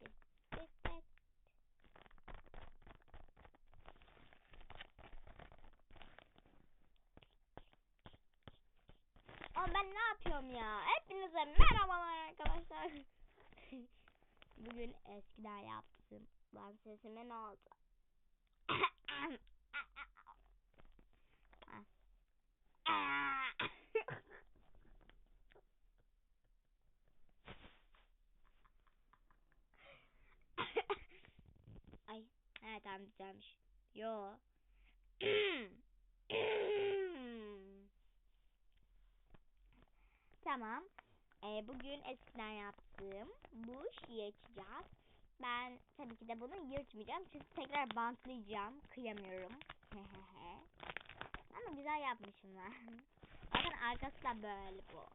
tık tık. Ama ben ne yapıyorum ya? Hepinize merhabalar arkadaşlar. Bugün eskiden yaptım. Lan sesime ne oldu? Ay, tamam güzelmiş. Yo. tamam. Ee, bugün eskiden yaptığım bu şeyi açacağız. Ben tabii ki de bunu yırtmayacağım çünkü tekrar bantlayacağım. Kıyamıyorum. Ama güzel yapmışım ben. Bakın arkası da böyle bu.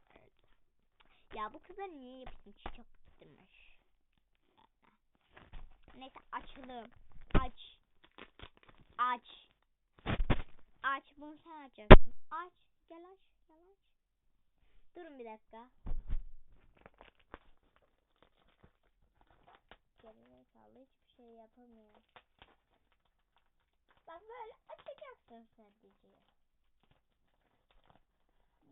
Ya bu kıza niye yapışmış? Çok bıktırmış. Neyse açalım. Aç. Aç. Aç. Bunu sen açacaksın. Aç. Gel aç. Gel aç. Durun bir dakika. Geride kaldı. Hiçbir şey yapamıyor. Bak böyle açacaksın sadece.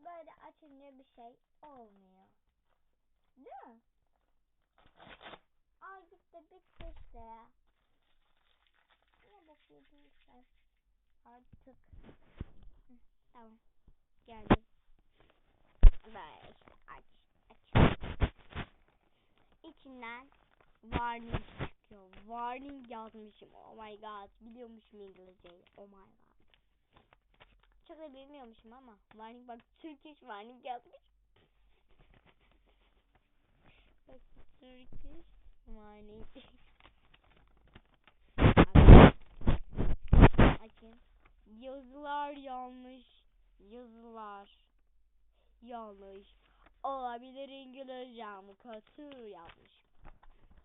Böyle açınca bir şey olmuyor. Değil mi? Al gitti bitti işte ya. Sen? Artık. Hı, tamam. Geldim. Böyle işte aç. Aç. İçinden warning çıkıyor. Warning yazmışım. Oh my god. Biliyormuşum İngilizceyi. Oh my god. Çok da bilmiyormuşum ama. Warning bak Turkish warning yazmış. Bak Turkish warning. yanlış. Olabilir İngilizcem kötü yazmış.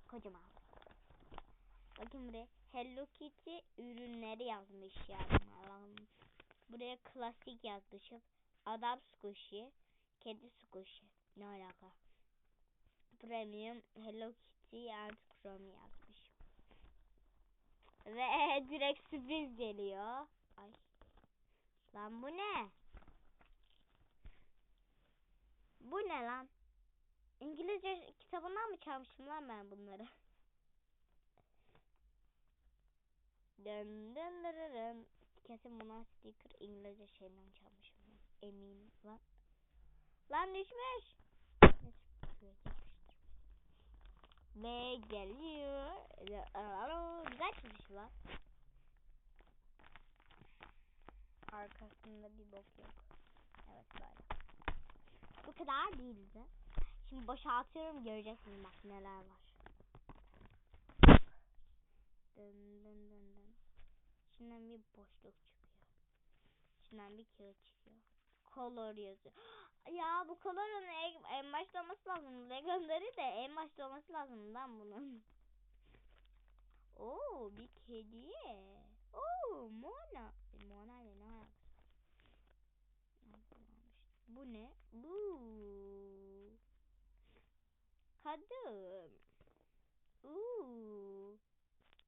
Kocaman. Bakın buraya Hello Kitty ürünleri yazmış ya. Buraya klasik yazmışım. Adam squishy, kedi squishy. Ne alaka? Premium Hello Kitty and Chrome yazmış. Ve direkt sürpriz geliyor. Ay. Lan bu ne? Bu ne lan? İngilizce kitabından mı çalmışım lan ben bunları? Dın dın dın. Kesin bunlar sticker İngilizce şeyden çalmışım. ben. Eminim lan. Lan düşmüş. Ve geliyor. Güzel çizmiş lan. Arkasında bir bok yok. Evet böyle. Bu kadar değildi. Şimdi boşaltıyorum göreceksiniz bak neler var. Dın dın dın dın. İçinden bir boşluk çıkıyor. İçinden bir kağıt çıkıyor. Color yazıyor. Ya bu color'ın en, en başta olması lazım. Legendary de en başta olması lazım lan bunun. Oo bir kedi. Oo Mona. Mona ile ne alakası? Bu ne? Bu. Kadın. Uuu.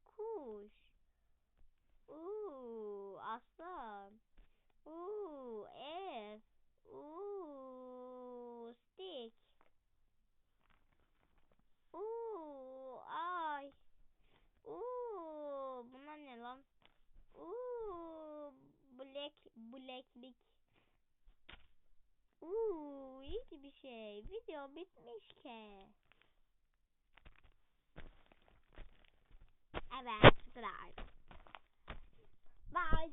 Kuş. Uuu. Aslan. Uuu. Ev. Uuu. Stick. Uuu. Ay. Uuu. Bunlar ne lan? Uuu. Black. Blacklik. Uuu. iyi bir şey. Video bitmiş ki. Evet. Bu kadar. Bye.